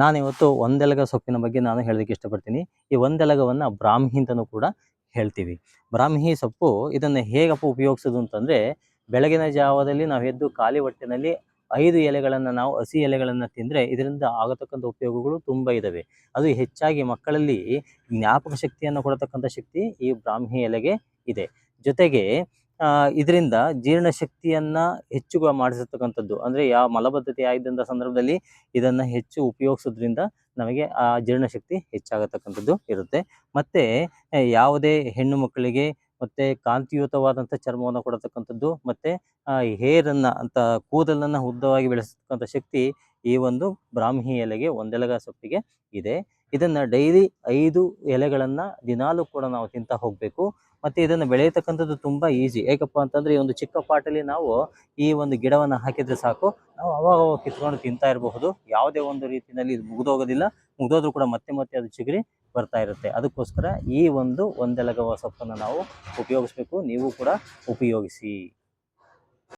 ನಾನಿವತ್ತು ಒಂದೆಲಗ ಸೊಪ್ಪಿನ ಬಗ್ಗೆ ನಾನು ಹೇಳೋದಕ್ಕೆ ಇಷ್ಟಪಡ್ತೀನಿ. ಈ ಒಂದೆಲಗವನ್ನು ಬ್ರಾಹ್ಮಿ ಅಂತಲೂ ಕೂಡ ಹೇಳ್ತೀವಿ. ಬ್ರಾಹ್ಮಿ ಸೊಪ್ಪು ಇದನ್ನು ಹೇಗಪ್ಪ ಉಪಯೋಗಿಸೋದು ಅಂತಂದರೆ, ಬೆಳಗಿನ ಜಾವದಲ್ಲಿ ನಾವು ಎದ್ದು ಖಾಲಿ ಹೊಟ್ಟೆನಲ್ಲಿ ಐದು ಎಲೆಗಳನ್ನು ನಾವು ಹಸಿ ಎಲೆಗಳನ್ನು ತಿಂದರೆ ಇದರಿಂದ ಆಗತಕ್ಕಂಥ ಉಪಯೋಗಗಳು ತುಂಬ ಇದ್ದಾವೆ ಅದು ಹೆಚ್ಚಾಗಿ ಮಕ್ಕಳಲ್ಲಿ ಜ್ಞಾಪಕ ಶಕ್ತಿಯನ್ನು ಕೊಡತಕ್ಕಂಥ ಶಕ್ತಿ ಈ ಬ್ರಾಹ್ಮಿ ಎಲೆಗೆ ಇದೆ. ಜೊತೆಗೆ ಇದರಿಂದ ಜೀರ್ಣಶಕ್ತಿಯನ್ನು ಹೆಚ್ಚು ಮಾಡಿಸತಕ್ಕಂಥದ್ದು. ಅಂದರೆ ಯಾವ ಮಲಬದ್ಧತೆ ಆಗಿದ್ದಂಥ ಸಂದರ್ಭದಲ್ಲಿ ಇದನ್ನು ಹೆಚ್ಚು ಉಪಯೋಗಿಸೋದ್ರಿಂದ ನಮಗೆ ಆ ಜೀರ್ಣಶಕ್ತಿ ಹೆಚ್ಚಾಗತಕ್ಕಂಥದ್ದು ಇರುತ್ತೆ. ಮತ್ತು ಯಾವುದೇ ಹೆಣ್ಣು ಮಕ್ಕಳಿಗೆ ಮತ್ತು ಕಾಂತಿಯುತವಾದಂಥ ಚರ್ಮವನ್ನು ಕೊಡತಕ್ಕಂಥದ್ದು, ಮತ್ತು ಹೇರನ್ನು ಅಂತ ಕೂದಲನ್ನು ಉದ್ದವಾಗಿ ಬೆಳೆಸತಕ್ಕಂಥ ಶಕ್ತಿ ಈ ಒಂದು ಬ್ರಾಹ್ಮಿ ಎಲೆಗೆ ಒಂದೆಲಗ ಸೊಪ್ಪಿಗೆ ಇದೆ. ಇದನ್ನು ಡೈಲಿ ಐದು ಎಲೆಗಳನ್ನು ದಿನಾಲೂ ಕೂಡ ನಾವು ತಿಂತಾ ಹೋಗಬೇಕು. ಮತ್ತೆ ಇದನ್ನು ಬೆಳೆಯತಕ್ಕಂಥದ್ದು ತುಂಬ ಈಸಿ ಏಕಪ್ಪ ಅಂತಂದ್ರೆ ಈ ಒಂದು ಚಿಕ್ಕ ಪಾಟಲ್ಲಿ ನಾವು ಈ ಒಂದು ಗಿಡವನ್ನು ಹಾಕಿದ್ರೆ ಸಾಕು. ನಾವು ಅವಾಗ ಅವಾಗ ಕಿತ್ಕೊಂಡು ತಿಂತಾ ಇರಬಹುದು. ಯಾವುದೇ ಒಂದು ರೀತಿಯಲ್ಲಿ ಇದು ಮುಗಿದೋಗೋದಿಲ್ಲ. ಮುಗಿದೋದ್ರೂ ಕೂಡ ಮತ್ತೆ ಮತ್ತೆ ಅದು ಚಿಗುರಿ ಬರ್ತಾ ಇರುತ್ತೆ. ಅದಕ್ಕೋಸ್ಕರ ಈ ಒಂದು ಒಂದೆಲಗವ ಸೊಪ್ಪನ್ನು ನಾವು ಉಪಯೋಗಿಸ್ಬೇಕು. ನೀವು ಕೂಡ ಉಪಯೋಗಿಸಿ.